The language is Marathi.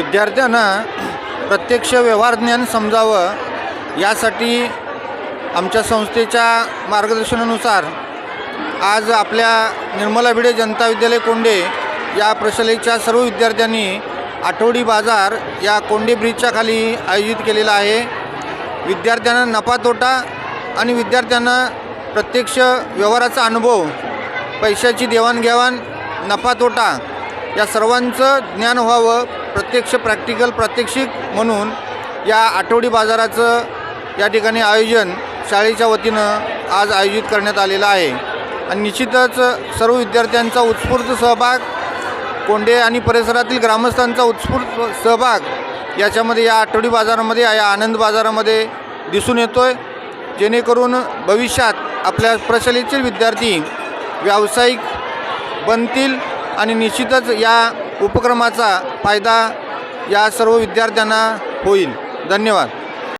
विद्यार्थ्यांना प्रत्यक्ष व्यवहार ज्ञान समजावं यासाठी आमच्या संस्थेच्या मार्गदर्शनानुसार आज आपल्या निर्मला भिडे जनता विद्यालय कोंडे या प्रशालेच्या सर्व विद्यार्थ्यांनी आठवडी बाजार या कोंडे ब्रिजच्या खाली आयोजित केलेला आहे. विद्यार्थ्यांना नफा तोटा आणि विद्यार्थ्यांना प्रत्यक्ष व्यवहाराचा अनुभव पैशाची देवाणघेवाण नफा तोटा या सर्वांचं ज्ञान व्हावं प्रत्यक्ष प्रॅक्टिकल प्रात्यक्षिक म्हणून या आठवडी बाजाराचं या ठिकाणी आयोजन शाळेच्या वतीनं आज आयोजित करण्यात आलेलं आहे. आणि निश्चितच सर्व विद्यार्थ्यांचा उत्स्फूर्त सहभाग कोंडे आणि परिसरातील ग्रामस्थांचा उत्स्फूर्त सहभाग याच्यामध्ये या आठवडी बाजारामध्ये या आनंद बाजारामध्ये दिसून येतो आहे जेणेकरून भविष्यात आपल्या प्रचलितचे विद्यार्थी व्यावसायिक बनतील आणि निश्चितच या उपक्रमाचा फायदा या सर्व विद्यार्थ्यांना होईल. धन्यवाद.